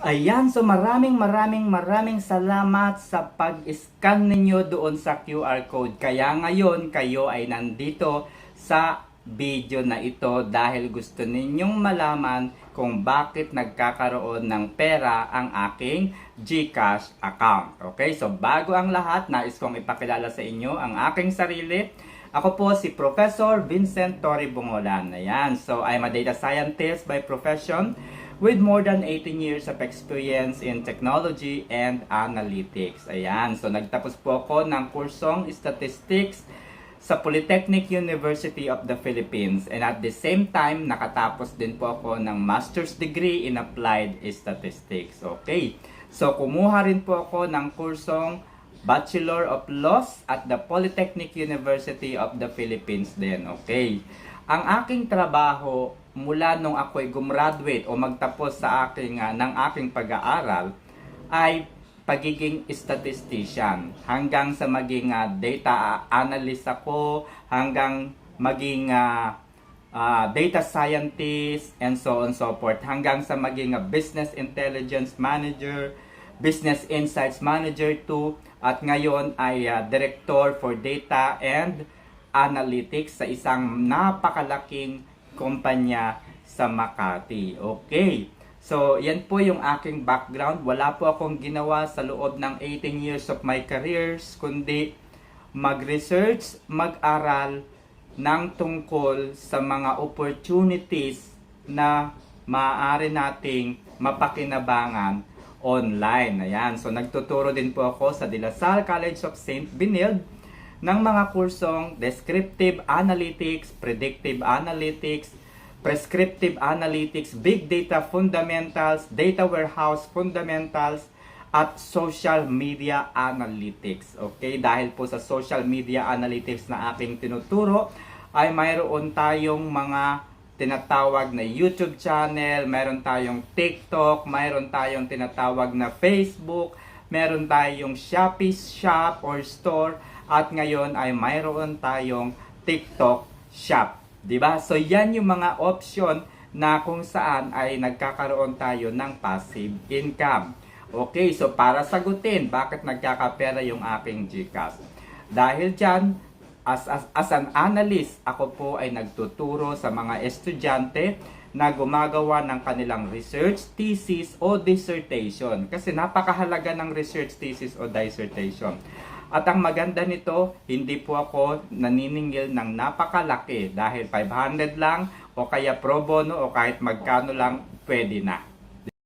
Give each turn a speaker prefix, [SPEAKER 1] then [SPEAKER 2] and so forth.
[SPEAKER 1] Ayan, so maraming maraming maraming salamat sa pag-scan ninyo doon sa QR code. Kaya ngayon kayo ay nandito sa video na ito dahil gusto ninyong malaman kung bakit nagkakaroon ng pera ang aking GCash account. Okay, so bago ang lahat, nais kong ipakilala sa inyo ang aking sarili. Ako po si Professor Vincent Torre Bungolan. Ayan, so I'm a data scientist by profession with more than 18 years of experience in technology and analytics. Ayan, so nagtapos po ako ng kursong statistics sa Polytechnic University of the Philippines and at the same time nakatapos din po ako ng master's degree in applied statistics. Okay. So kumuha rin po ako ng kursong Bachelor of Laws at the Polytechnic University of the Philippines din. Okay. Ang aking trabaho mula nung ako'y gumraduate o magtapos sa aking ah, ng aking pag-aaral ay pagiging statistician hanggang sa maging ah, data analyst ako hanggang maging ah, ah, data scientist and so on so forth. Hanggang sa maging ah, business intelligence manager business insights manager too at ngayon ay ah, director for data and analytics sa isang napakalaking kumpanya sa Makati. Okay. So, yan po yung aking background. Wala po akong ginawa sa loob ng 18 years of my careers, kundi mag-research, mag-aral ng tungkol sa mga opportunities na maaari nating mapakinabangan online. Ayan. So, nagtuturo din po ako sa De La Salle College of St. Benilde ng mga kursong Descriptive Analytics, Predictive Analytics, Prescriptive Analytics, Big Data Fundamentals, Data Warehouse Fundamentals, at Social Media Analytics. Okay, dahil po sa Social Media Analytics na aking tinuturo, ay mayroon tayong mga tinatawag na YouTube channel, meron tayong TikTok, mayroon tayong tinatawag na Facebook, meron tayong Shopee Shop or Store, at ngayon ay mayroon tayong TikTok Shop. 'Di ba? So yan yung mga option na kung saan ay nagkakaroon tayo ng passive income. Okay, so para sagutin bakit nagkakapera yung aking GCash. Dahil dyan, as, as, as an analyst, ako po ay nagtuturo sa mga estudyante na gumagawa ng kanilang research thesis o dissertation. Kasi napakahalaga ng research thesis o dissertation. At ang maganda nito, hindi po ako naniningil ng napakalaki dahil 500 lang o kaya pro bono o kahit magkano lang pwede na.